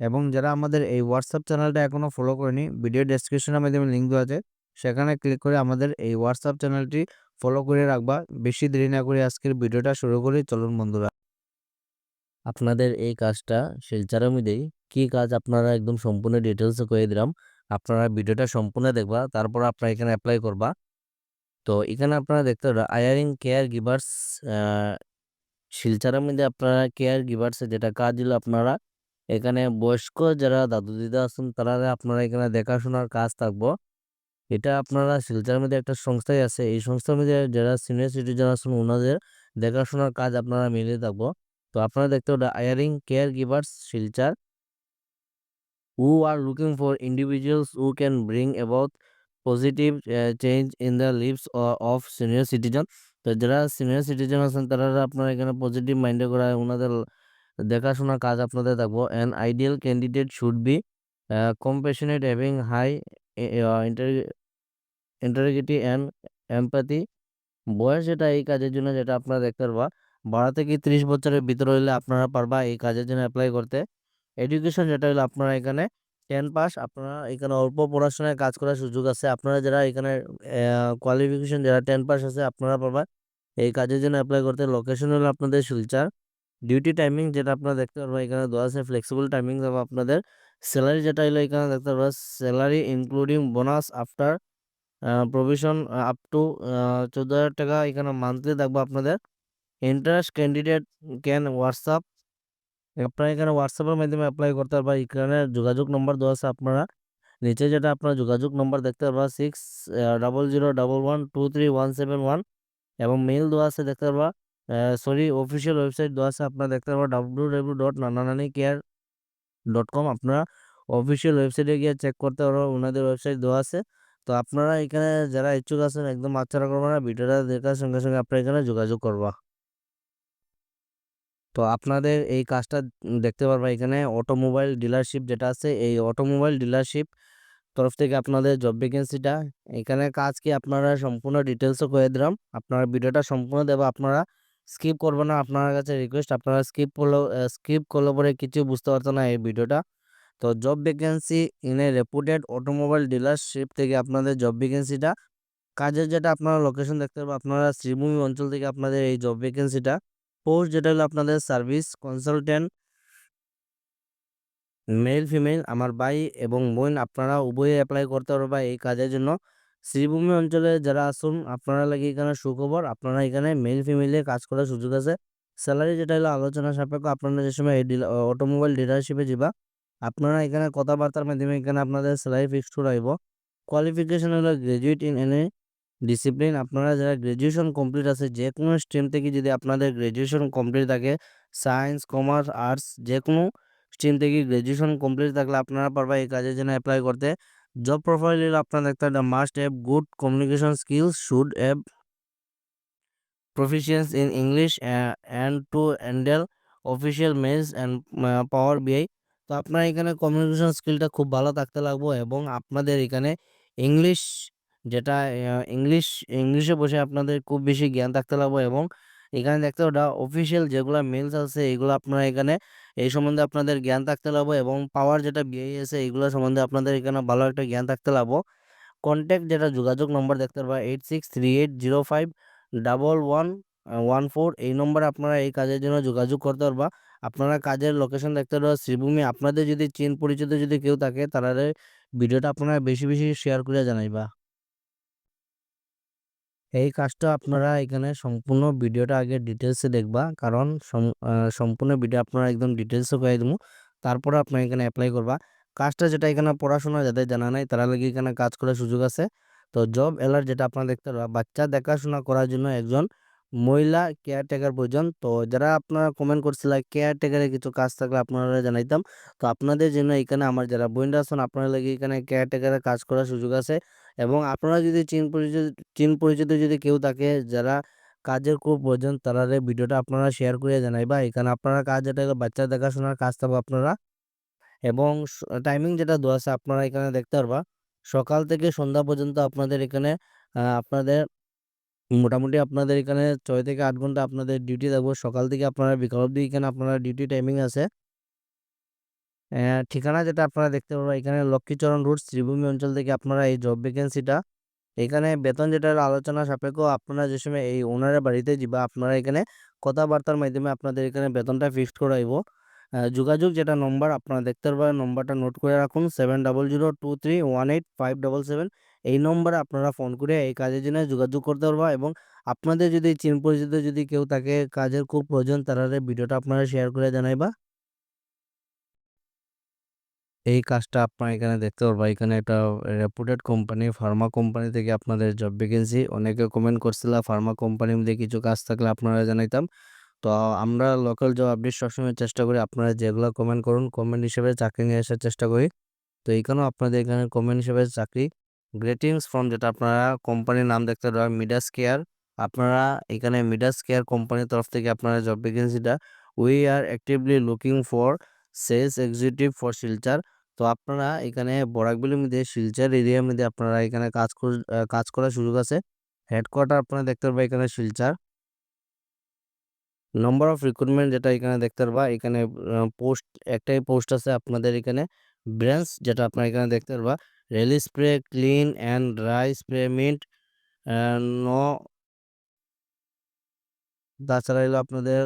এবং যারা আমাদের এই হোয়াটসঅ্যাপ চ্যানেলটা এখনও ফলো করেনি ভিডিও ডেসক্রিপশনের মাধ্যমে লিঙ্ক দেওয়া আছে, সেখানে ক্লিক করে আমাদের এই হোয়াটসঅ্যাপ চ্যানেলটি ফলো করে রাখবা। বেশি দেরি না করে আজকের ভিডিওটা শুরু করি, চলুন বন্ধুরা। আপনাদের এই কাজটা শিলচারের মধ্যেই কি কাজ আপনারা একদম সম্পূর্ণ ডিটেলসে করে দিলাম, আপনারা ভিডিওটা সম্পূর্ণ দেখবা, তারপর আপনারা এখানে অ্যাপ্লাই করবা। তো এখানে আপনারা দেখতে পারেন আয়ারিং কেয়ার গিভার্স শিলচারের মধ্যে আপনারা কেয়ার গিভার্সে যেটা কাজ দিল আপনারা এখানে বয়স্ক যারা দাদু দিদা আছেন তারা আপনারা এখানে দেখাশোনার কাজ থাকব। এটা আপনারা শিলচার মধ্যে একটা সংস্থাই আছে। এই সংস্থার মধ্যে যারা সিনিয়র সিটিজেন আছেন ওনাদের দেখাশোনার কাজ আপনারা মিলিয়ে থাকব। তো আপনারা দেখতে পাবেন hiring care givers Silchar who are looking for individuals who can bring about positive change in the lives of senior citizen তো যারা সিনিয়র সিটিজেন আছেন তারা আপনারা এখানে পজিটিভ মাইন্ডে করা ওনাদের দেখাশোনার কাজ আপনাদের থাকব an ideal candidate should be compassionate having high integrity and empathy বয়স যেটা এই কাজের জন্য যেটা আপনারা দেখতে পারবা বারো থেকে ত্রিশ বছরের ভিতরে হলে আপনারা পারবা এই কাজের জন্য অ্যাপ্লাই করতে। এডুকেশন যেটা হলো আপনারা এখানে টেন পাস আপনারা এখানে অল্প পড়াশোনায় কাজ করার সুযোগ আছে। আপনারা যারা এখানে কোয়ালিফিকেশন যারা টেন পাস আছে, আপনারা পারবা এই কাজের জন্য অ্যাপ্লাই করতে। লোকেশন হলো আপনাদের শিলচার। ডিউটি টাইমিং যেটা আপনারা দেখতে পারবেন, এখানে দেওয়া আছে ফ্লেক্সিবল টাইমিং হবে আপনাদের স্যালারি যেটা হলো এখানে দেখতে পারবেন salary including bonus after provision up to চোদ্দ হাজার টাকা এখানে মান্থলি থাকবে আপনাদের। ইন্টারেস্ট ক্যান্ডিডেট ক্যান হোয়াটসঅ্যাপ আপনারা এখানে হোয়াটসঅ্যাপের মাধ্যমে অ্যাপ্লাই করতে পারবেন এখানে যোগাযোগ নম্বর দেওয়া আছে আপনারা। নিচে যেটা আপনার যোগাযোগ নম্বর দেখতে পারবা six double zero double one two three one seven one এবং মেল দেওয়া আছে দেখতে পারবা সরি অফিসিয়াল ওয়েবসাইট দেওয়া আছে, আপনারা দেখতে পারবেন W W dot Nananani care dot com আপনারা অফিসিয়াল ওয়েবসাইটে গিয়ে চেক করতে পারবেন, ওনাদের ওয়েবসাইট দেওয়া আছে। তো আপনারা এখানে যারা ইচ্ছুক আছেন, একদম আচ্ছারা করবেন না, ভিডিওটা দেখার সঙ্গে সঙ্গে আপনারা এখানে যোগাযোগ করবা। তো আপনাদের এই কাজটা দেখতে পারবা, এখানে অটোমোবাইল ডিলারশিপ যেটা আছে, এই অটোমোবাইল ডিলারশিপ তরফ থেকে আপনাদের জব ভ্যাকেন্সিটা এখানে কাজ কি, আপনারা সম্পূর্ণ ডিটেলসও করে দিলাম, আপনারা ভিডিওটা সম্পূর্ণ দেবো, আপনারা স্কিপ করবেন না। আপনার কাছে রিকোয়েস্ট, আপনারা স্কিপ করলেও স্কিপ করলে পরে কিছু বুঝতে পারতো না এই ভিডিওটা। তো job vacancy in a reputed automobile dealership থেকে আপনাদের জব ভ্যাকেন্সিটা কাজের যেটা আপনারা লোকেশন দেখতে পাবেন আপনারা শ্রীভূমি অঞ্চল থেকে আপনাদের এই জব ভ্যাকেন্সিটা পোস্ট যেটা হলো আপনাদের সার্ভিস কনসালটেন্ট মেল ফিমেল আমার ভাই এবং বোন, আপনারা উভয়ে অ্যাপ্লাই করতে পারবা এই কাজের জন্য। শ্রীভূমি অঞ্চলে যারা আসুন, আপনারা লাগে এখানে সুখবর। আপনারা এখানে মেল ফিমেলে কাজ করার সুযোগ আছে। স্যালারি যেটা হলো আলোচনা সাপেক্ষ। আপনারা যে সময় অটোমোবাইল ডিলারশিপে যাবা, আপনারা এখানে কথাবার্তার মাধ্যমে এখানে আপনাদের স্যালারি ফিক্সড করাইব কোয়ালিফিকেশন হলো গ্রাজুয়েট ইন এনে ডিসিপ্লিন আপনারা যারা গ্র্যাজুয়েশন কমপ্লিট আছে যে কোনো স্ট্রিম থেকে যদি আপনাদের গ্র্যাজুয়েশন কমপ্লিট থাকে সায়েন্স কমার্স আর্টস যে কোনো স্ট্রিম থেকে গ্র্যাজুয়েশন কমপ্লিট থাকলে আপনারা পারবা এই কাজের জন্য অ্যাপ্লাই করতে। জব প্রোফাইল আপনার হবে must have good communication skills should have proficiency in English and to handle official mails and Power BI তো আপনার এখানে কমিউনিকেশন স্কিলটা খুব ভালো থাকতে লাগবো এবং আপনাদের এখানে ইংলিশ যেটা ইংলিশ ইংলিশে বসে আপনাদের খুব বেশি জ্ঞান থাকতে লাগবে এবং এখানে দেখতে ওটা অফিসিয়াল যেগুলো মেলস আছে, এগুলো আপনারা এখানে, এই সম্বন্ধে আপনাদের জ্ঞান থাকতে লাগবে এবং পাওয়ার যেটা বিআই আছে এগুলো সম্বন্ধে আপনাদের এখানে ভালো একটা জ্ঞান থাকতে লাগবো কন্ট্যাক্ট যেটা যোগাযোগ নম্বর দেখতে পারবা eight six three eight zero five double one one four এই নম্বরে আপনারা এই কাজের জন্য যোগাযোগ করতে পারবা। আপনারা কাজের লোকেশন দেখতে পারবা, শ্রীভূমি। আপনাদের যদি চিন পরিচিত যদি কেউ থাকে, তাহলে ভিডিওটা আপনারা বেশি বেশি শেয়ার করে জানাইবা। এই কাজটা আপনারা এখানে সম্পূর্ণ ভিডিওটা আগে ডিটেলসে দেখবা। কারণ সম্পূর্ণ ভিডিও আপনারা একদম ডিটেলসে করে দেবো। তারপরে আপনার এখানে অ্যাপ্লাই করবা। কাজটা যেটা এখানে পড়াশোনা, যাদের জানা নাই তারা লাগে এখানে কাজ করার সুযোগ আছে। তো জব এলার যেটা আপনারা দেখতে পারবা, বাচ্চা দেখাশোনা করার জন্য একজন মহিলা কেয়ারটেকার প্রয়োজন। তো যারা আপনারা কমেন্ট করছিলা কেয়ারটেকারের কিছু কাজ থাকলে আপনারা জানাইতাম। তো আপনাদের জন্য এখানে আমার যারা বইন্ডা আছেন, আপনারা লাগি এখানে কেয়ারটেকারের কাজ করার সুযোগ আছে। এবং আপনারা যদি চিন পরিচিত চিন পরিচিত যদি কেউ থাকে, যারা কাজের খুব প্রয়োজন তারারে ভিডিওটা আপনারা শেয়ার করে জানাইবা। এখানে আপনারা কাজ হলো বাচ্চা দেখাশোনার কাজ পাবো আপনারা এবং টাইমিং যেটা দেওয়া আছে, আপনারা এখানে দেখতে পারবা। সকাল থেকে সন্ধ্যা পর্যন্ত আপনাদের এখানে আপনাদের মোটামুটি আপনাদের এখানে ছয় থেকে আট ঘণ্টা আপনাদের ডিউটি থাকবে। সকাল থেকে আপনারা, বিকাল অবধি এখানে আপনারা ডিউটি টাইমিং আছে। ঠিকানা যেটা আপনারা দেখতে পারবা এখানে লক্ষ্মীচরণ রোড, শ্রীভূমি অঞ্চল থেকে আপনারা এই জব ভ্যাকেন্সিটা এখানে বেতন যেটা আলোচনা সাপেক্ষ আপনারা যে সময় এই ওনারের বাড়িতে যাবা আপনারা এখানে কথাবার্তার মাধ্যমে আপনাদের এখানে বেতনটা ফিক্সড করা হইব। যোগাযোগ যেটা নম্বর আপনারা দেখতে পারবেন নম্বরটা নোট করে রাখুন 7002318577 এই নম্বরে আপনারা ফোন করে এই কাজের জন্য যোগাযোগ করতে পারবা এবং আপনাদের যদি চিন পরিচিত যদি কেউ থাকে, কাজের খুব প্রয়োজন তারারে ভিডিওটা আপনারা শেয়ার করে জানাইবা। এই কাজটা আপনারা এখানে দেখতে পারবা। এখানে একটা রেপুটেড কোম্পানি ফার্মা কোম্পানি থেকে আপনাদের জব ভ্যাকেন্সি অনেকে কমেন্ট করছিলা ফার্মা কোম্পানির মধ্যে কিছু কাজ থাকলে আপনারা জানাইতাম। তো আমরা লোকাল জব আপডেট সবসময় চেষ্টা করি আপনারা যেগুলা কমেন্ট করুন কমেন্ট হিসেবে চাকরি নিয়ে আসার চেষ্টা করি। তো এইখানেও আপনাদের এখানে কমেন্ট হিসেবে চাকরি গ্রেটিংস ফ্রম যেটা আপনারা কোম্পানির নাম দেখতে পারবেন মিডাস কেয়ার আপনারা এখানে মিডাস কেয়ার কোম্পানির তরফ থেকে আপনারা job ভ্যাকেন্সিটা we are actively looking for sales executive for Silchar তো আপনারা এখানে বরাকবিলের মধ্যে শিলচর এরিয়ার মধ্যে আপনারা এখানে কাজ কাজ করার সুযোগ আছে। হেডকোয়ার্টার আপনারা দেখতে পারবা এখানে শিলচর। নম্বর অফ রিক্রুটমেন্ট যেটা এখানে দেখতে পারবা এখানে পোস্ট একটাই পোস্ট আছে আপনাদের এখানে ব্রাঞ্চ যেটা আপনারা এখানে দেখতে পারবা rally spray, clean and dry spray mint no তাছাড়া হইল আপনাদের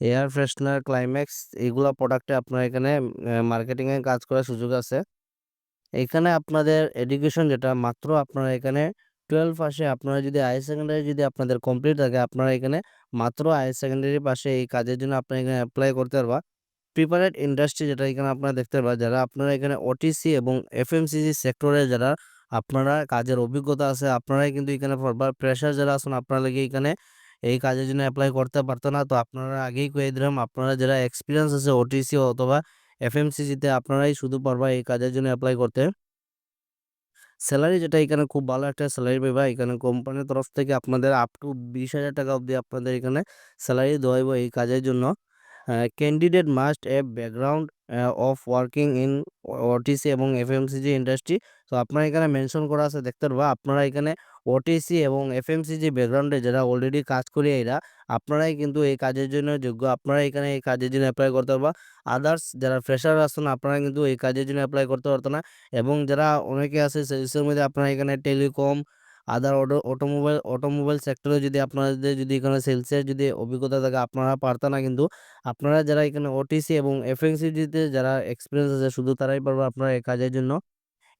এয়ার ফ্রেশনার, ক্লাইম্যাক্স এগুলা প্রোডাক্টে আপনার এখানে মার্কেটিংয়ে কাজ করার সুযোগ আছে। এখানে আপনাদের এডুকেশন যেটা মাত্র আপনারা এখানে 12 পাশে আপনারা যদি হায়ার সেকেন্ডারি যদি আপনাদের কমপ্লিট থাকে আপনারা এখানে মাত্র হায়ার সেকেন্ডারি পাশে এই কাজের জন্য আপনারা এখানে অ্যাপ্লাই করতে পারবা। প্রিপারেট ইন্ডাস্ট্রি যেটা এখানে আপনারা দেখতে পারবা যারা আপনারা এখানে ওটিসি এবং এফএমসিজি সেক্টরে যারা আপনারা কাজের অভিজ্ঞতা আছে আপনারাই কিন্তু এখানে পারবা। প্রেশার যারা আছেন আপনারা এখানে এই কাজের জন্য অ্যাপ্লাই করতে পারতো না। তো আপনারা আগেই কয়ে দিলাম আপনারা যারা এক্সপিরিয়েন্স আছে ওটিসি অথবা এফএমসিজিতে আপনারাই শুধু পারবা এই কাজের জন্য অ্যাপ্লাই করতে। স্যালারি যেটা এখানে খুব ভালো একটা স্যালারি পাইবা। এখানে কোম্পানির তরফ থেকে আপনাদের আপ টু ২০,০০০ টাকা অবধি আপনাদের এখানে স্যালারি দেওয়াইব এই কাজের জন্য। Candidate must have background of working in OTC এবং এফ এফএমসিজি ইন্ডাস্ট্রি। তো আপনার এখানে মেনশন করা আছে, দেখতে পারবা। আপনারা এখানে ওটিসি এবং এফ এফএমসিজি ব্যাকগ্রাউন্ডে যারা অলরেডি কাজ করে এরা, আপনারাই কিন্তু এই কাজের জন্য যোগ্য। আপনারা এখানে এই কাজের জন্য অ্যাপ্লাই করতে পারবা। আদার্স যারা ফ্রেশার আছেন আপনারা কিন্তু এই কাজের জন্য অ্যাপ্লাই করতে পারতো না এবং যারা অনেকে আছে সেলসের মধ্যে আপনারা এখানে telecom other auto automobile automobile সেক্টরে যদি আপনাদের যদি এখানে সেলসের যদি অভিজ্ঞতা থাকে, আপনারা পারত না কিন্তু আপনারা যারা এখানে ওটিসি এবং এফএমসিজিতে যারা এক্সপিরিয়েন্স আছে, শুধু তারাই পারবে আপনারা এই কাজের জন্য।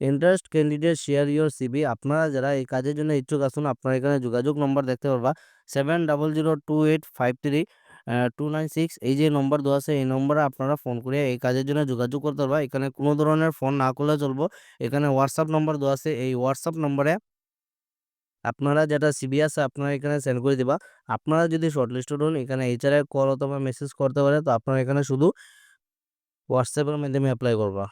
Interest candidate share your CV আপনারা যারা এই কাজের জন্য ইচ্ছুক আসুন আপনারা এখানে যোগাযোগ নম্বর দেখতে পারবা seven double zero two eight five three two nine six এই যে নম্বর দেওয়া আছে, এই নম্বরে আপনারা ফোন করে এই কাজের জন্য যোগাযোগ করতে পারবা। এখানে কোনো ধরনের ফোন না করলে চলবো। এখানে হোয়াটসঅ্যাপ নম্বর দেওয়া আছে, এই হোয়াটসঅ্যাপ নম্বরে আপনারা যেটা সিবি আছে আপনারা এখানে সেন্ড করে দিবা। আপনারা যদি শর্টলিস্টেড হন, এখানে এইচআর কল অথবা মেসেজ করতে পারে তো আপনারা এখানে শুধু হোয়াটসঅ্যাপের মাধ্যমে অ্যাপ্লাই করবা।